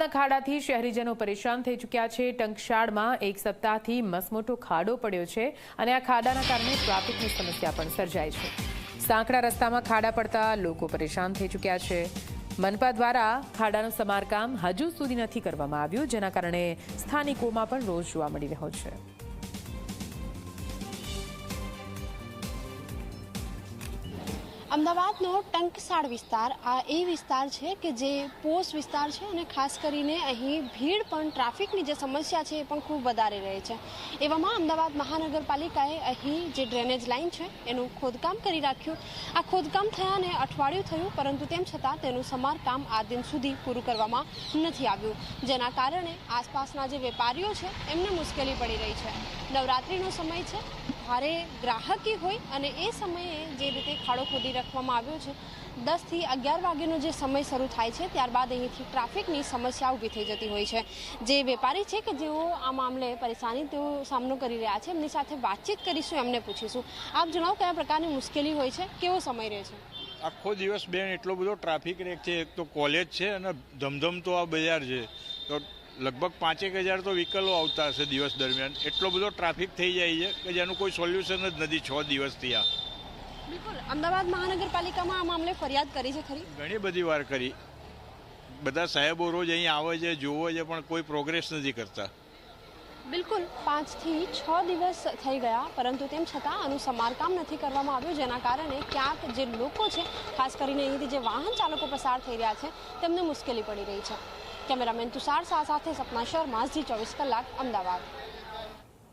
અમદાવાદના ખાડાથી શહેરીજનો પરેશાન થઈ ચૂક્યા છે. ટંકશાળમાં એક સપ્તાહથી મસમોટો ખાડો પડ્યો છે અને આ ખાડાના કારણે ટ્રાફિકની સમસ્યા પણ સર્જાય છે. સાંકડા રસ્તામાં ખાડા પડતા લોકો પરેશાન થઈ ચૂક્યા છે. મનપા દ્વારા ખાડાનું સમારકામ હજુ સુધી નથી કરવામાં આવ્યું, જેના કારણે સ્થાનિકોમાં પણ રોષ જોવા મળી રહ્યો છે. અમદાવાદનો ટંકસાળ વિસ્તાર, આ એ વિસ્તાર છે કે જે પોસ્ટ વિસ્તાર છે અને ખાસ કરીને અહીં ભીડ પણ, ટ્રાફિકની જે સમસ્યા છે એ પણ ખૂબ વધારે રહે છે. એવામાં અમદાવાદ મહાનગરપાલિકાએ અહીં જે ડ્રેનેજ લાઇન છે, એનું ખોદકામ કરી રાખ્યું. આ ખોદકામ થયાને અઠવાડિયું થયું, પરંતુ તેમ છતાં તેનું સમારકામ આ દિન સુધી પૂરું કરવામાં નથી આવ્યું. જેના કારણે આસપાસના જે વેપારીઓ છે, એમને મુશ્કેલી પડી રહી છે. નવરાત્રિનો સમય છે ભારે ગ્રાહકી હોય અને એ સમયે જે રીતે ખાડો ખોદી રાખવામાં આવ્યો છે દસથી અગિયાર વાગ્યાનો જે સમય શરૂ થાય છે, ત્યારબાદ અહીંથી ટ્રાફિકની સમસ્યા ઊભી થઈ જતી હોય છે. જે વેપારી છે કે જેઓ આ મામલે પરેશાની તેઓ સામનો કરી રહ્યા છે, એમની સાથે વાતચીત કરીશું, એમને પૂછીશું. આપ જણાવો કયા પ્રકારની મુશ્કેલી હોય છે, કેવો સમય રહે છે? આખો દિવસ બેન એટલો બધો ટ્રાફિક રેક છે, એક તો કોલેજ છે અને ધમધમ તો આ બજાર છે. તો લગભગ પાંચેક હજાર તો વ્હીકલો આવતા હશે દિવસ દરમિયાન. એટલો બધો ટ્રાફિક થઈ જાય છે કે જેનું કોઈ સોલ્યુશન જ નથી છ દિવસથી આ. બિલકુલ. અમદાવાદ મહાનગરપાલિકામાં આ મામલે ફરિયાદ કરી છે ખરી? ઘણી બધી વાર કરી. બધા સાહેબો રોજ અહીં આવે છે જોવે છે પણ કોઈ પ્રોગ્રેસ નથી કરતા. બિલકુલ. પાંચથી છ દિવસ થઈ ગયા પરંતુ તેમ છતાં આનું સમારકામ નથી કરવામાં આવ્યું જેના કારણે ક્યાંક જે લોકો છે ખાસ કરીને અહીંથી જે વાહન ચાલકો પસાર થઈ રહ્યા છે તેમને મુશ્કેલી પડી રહી છે. કેમેરામેન તુષાર શાહ સાથે સપના શર્મા ઝી ચોવીસ કલાક અમદાવાદ